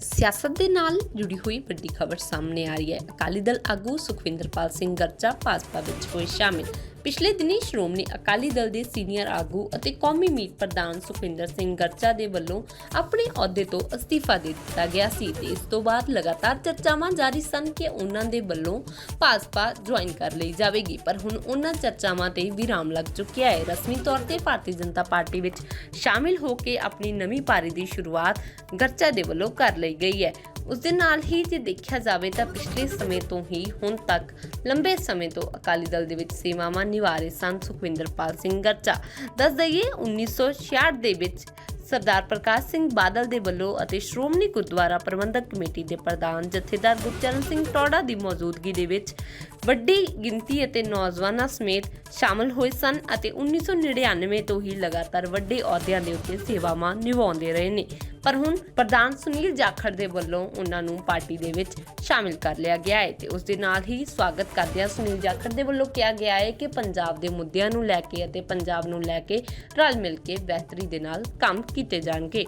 ਸਿਆਸਤ ਦੇ ਨਾਲ ਜੁੜੀ ਹੋਈ ਵੱਡੀ ਖਬਰ ਸਾਹਮਣੇ ਆ ਰਹੀ ਹੈ। ਅਕਾਲੀ ਦਲ ਆਗੂ ਸੁਖਵਿੰਦਰਪਾਲ ਸਿੰਘ ਗਰਚਾ ਭਾਜਪਾ ਵਿੱਚ ਹੋਏ ਸ਼ਾਮਿਲ। ਪਿਛਲੇ ਦਿਨੀ ਸ਼੍ਰੋਮਣੀ ਅਕਾਲੀ ਦਲ ਦੇ ਸੀਨੀਅਰ ਆਗੂ ਅਤੇ ਕੌਮੀ ਮੀਤ ਪ੍ਰਧਾਨ ਸੁਖਵਿੰਦਰ ਸਿੰਘ ਗਰਚਾ ਦੇ ਵੱਲੋਂ ਆਪਣੇ ਅਹੁਦੇ ਤੋਂ ਅਸਤੀਫਾ ਦੇ ਦਿੱਤਾ ਗਿਆ ਸੀ ਤੇ ਇਸ ਤੋਂ ਬਾਅਦ ਲਗਾਤਾਰ ਚਰਚਾਵਾਂ ਜਾਰੀ ਸਨ ਕਿ ਉਹਨਾਂ ਦੇ ਵੱਲੋਂ ਭਾਜਪਾ ਜੁਆਇਨ ਕਰ ਲਈ ਜਾਵੇਗੀ, ਪਰ ਹੁਣ ਉਹਨਾਂ ਚਰਚਾਵਾਂ ਤੇ ਵਿਰਾਮ ਲੱਗ ਚੁੱਕਿਆ ਹੈ। ਰਸਮੀ ਤੌਰ ਤੇ ਭਾਰਤੀ ਜਨਤਾ ਪਾਰਟੀ ਵਿੱਚ ਸ਼ਾਮਿਲ ਹੋ ਕੇ ਆਪਣੀ ਨਵੀਂ ਪਾਰੀ ਦੀ ਸ਼ੁਰੂਆਤ ਗਰਚਾ ਦੇ ਵੱਲੋਂ ਕਰ ਲਈ ਗਈ ਹੈ। ਉਸ ਦੇ ਨਾਲ ਹੀ ਜੇ ਦੇਖਿਆ ਜਾਵੇ ਤਾਂ ਪਿਛਲੇ ਸਮੇਂ ਤੋਂ ਹੀ ਹੁਣ ਤੱਕ ਲੰਬੇ ਸਮੇਂ ਤੋਂ ਅਕਾਲੀ ਦਲ ਦੇ ਵਿੱਚ ਸੇਵਾਵਾਂ ਨਿਭਾ ਰਹੇ ਸਨ ਸੁਖਵਿੰਦਰਪਾਲ ਸਿੰਘ ਗਰਚਾ। ਦੱਸ ਦਈਏ 1966 ਦੇ ਵਿੱਚ ਸਰਦਾਰ ਪ੍ਰਕਾਸ਼ ਸਿੰਘ ਬਾਦਲ ਦੇ ਵੱਲੋਂ ਅਤੇ ਸ਼੍ਰੋਮਣੀ ਗੁਰਦੁਆਰਾ ਪ੍ਰਬੰਧਕ ਕਮੇਟੀ ਦੇ ਪ੍ਰਧਾਨ ਜਥੇਦਾਰ ਗੁਰਚਰਨ ਸਿੰਘ ਟੌੜਾ ਦੀ ਮੌਜੂਦਗੀ ਦੇ ਵਿੱਚ ਵੱਡੀ ਗਿਣਤੀ ਅਤੇ ਨੌਜਵਾਨਾਂ ਸਮੇਤ ਸ਼ਾਮਲ ਹੋਏ ਸਨ ਅਤੇ 1999 ਤੋਂ ਹੀ ਲਗਾਤਾਰ ਵੱਡੇ ਅਹੁਦਿਆਂ ਦੇ ਉੱਤੇ ਸੇਵਾਵਾਂ ਨਿਭਾਉਂਦੇ ਰਹੇ ਨੇ। ਪਰ ਹੁਣ ਪ੍ਰਧਾਨ ਸੁਨੀਲ ਜਾਖੜ ਦੇ ਵੱਲੋਂ ਉਹਨਾਂ ਨੂੰ ਪਾਰਟੀ ਦੇ ਵਿੱਚ ਸ਼ਾਮਿਲ ਕਰ ਲਿਆ ਗਿਆ ਹੈ ਤੇ ਉਸ ਦੇ ਨਾਲ ਹੀ ਸਵਾਗਤ ਕਰਦਿਆਂ ਸੁਨੀਲ ਜਾਖੜ ਦੇ ਵੱਲੋਂ ਕਿਹਾ ਗਿਆ ਹੈ ਕਿ ਪੰਜਾਬ ਦੇ ਮੁੱਦਿਆਂ ਨੂੰ ਲੈ ਕੇ ਅਤੇ ਪੰਜਾਬ ਨੂੰ ਲੈ ਕੇ ਰਲ ਮਿਲ ਕੇ ਬਿਹਤਰੀ ਦੇ ਨਾਲ ਕੰਮ ਕੀਤੇ ਜਾਣਗੇ।